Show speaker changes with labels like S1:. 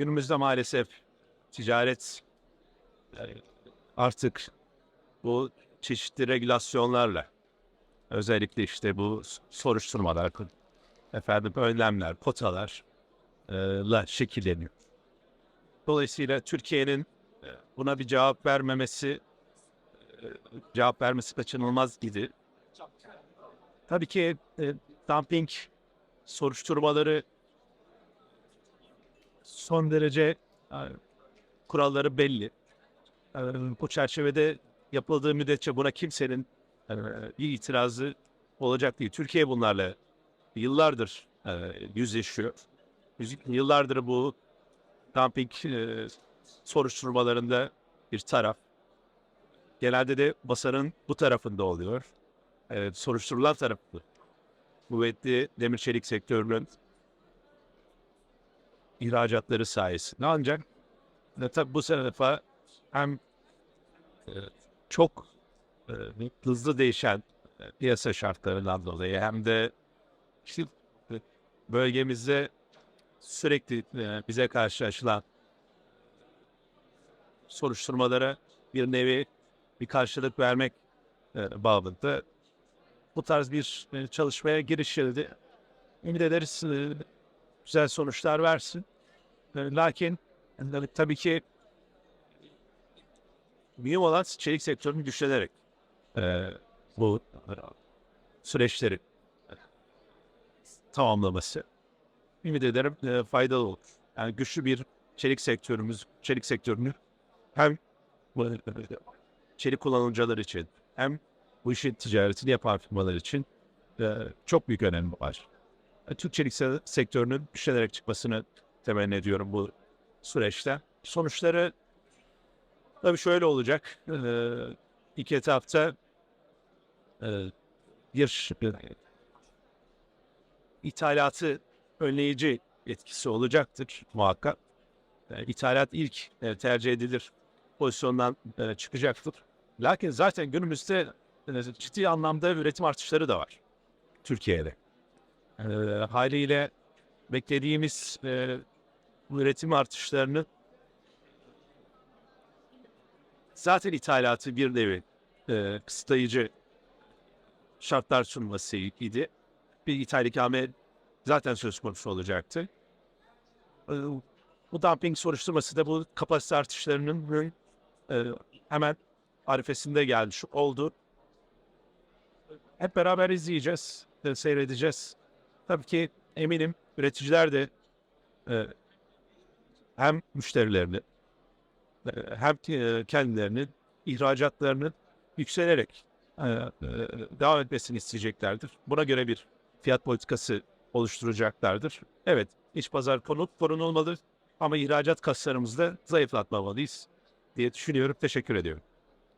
S1: Günümüzde maalesef ticaret e, artık bu çeşitli regülasyonlarla özellikle işte bu soruşturmalar, efendim önlemler, kotalarla şekilleniyor. Dolayısıyla Türkiye'nin e, buna bir cevap vermemesi e, cevap vermesi kaçınılmaz idi. Tabii ki e, dumping soruşturmaları son derece e, kuralları belli. E, bu çerçevede yapıldığı müddetçe buna kimsenin e, bir itirazı olacak değil. Türkiye bunlarla yıllardır e, yüzleşiyor. Yüz- Yıllardır bu dumping e, soruşturmalarında bir taraf. Genelde de masanın bu tarafında oluyor. E, soruşturulan tarafı. Kuvvetli demir çelik sektörünün ihracatları sayesinde. Ancak e, tabii bu tarafa hem e, çok e, hızlı değişen e, piyasa şartlarından dolayı hem de işte e, bölgemizde sürekli e, bize karşı açılan soruşturmalara bir nevi bir karşılık vermek e, babında bu tarz bir e, çalışmaya girişildi. Ümit ederiz e, güzel sonuçlar versin. E, lakin e, tabii ki mühim olan çelik sektörünün güçlenerek e, bu e, süreçleri tamamlaması ümit ederim faydalı olur. Yani güçlü bir çelik sektörümüz, çelik sektörünü hem çelik kullanıcılar için hem bu işin ticaretini yapan firmalar için çok büyük önemi var. E, Türk çelik se- sektörünün güçlenerek çıkmasını temenni ediyorum bu süreçte. Sonuçları tabii şöyle olacak. E, ilk etapta e, bir e, ithalatı önleyici etkisi olacaktır muhakkak. E, ithalat ilk e, tercih edilir pozisyondan e, çıkacaktır. Lakin zaten günümüzde e, ciddi anlamda üretim artışları da var Türkiye'de. E, haliyle beklediğimiz e, üretim artışlarını zaten ithalatı bir nevi e, kısıtlayıcı şartlar sunması idi. Bir ithal ikame zaten söz konusu olacaktı. E, bu dumping soruşturması da bu kapasite artışlarının e, hemen arifesinde gelmiş oldu. Hep beraber izleyeceğiz, e, seyredeceğiz. Tabii ki eminim üreticiler de e, hem müşterilerini e, hem e, kendilerinin ihracatlarının yükselerek e, e, devam etmesini isteyeceklerdir. Buna göre bir fiyat politikası oluşturacaklardır. Evet, iç pazar konu korunulmalı ama ihracat kaslarımızı da zayıflatmamalıyız diye düşünüyorum. Teşekkür ediyorum.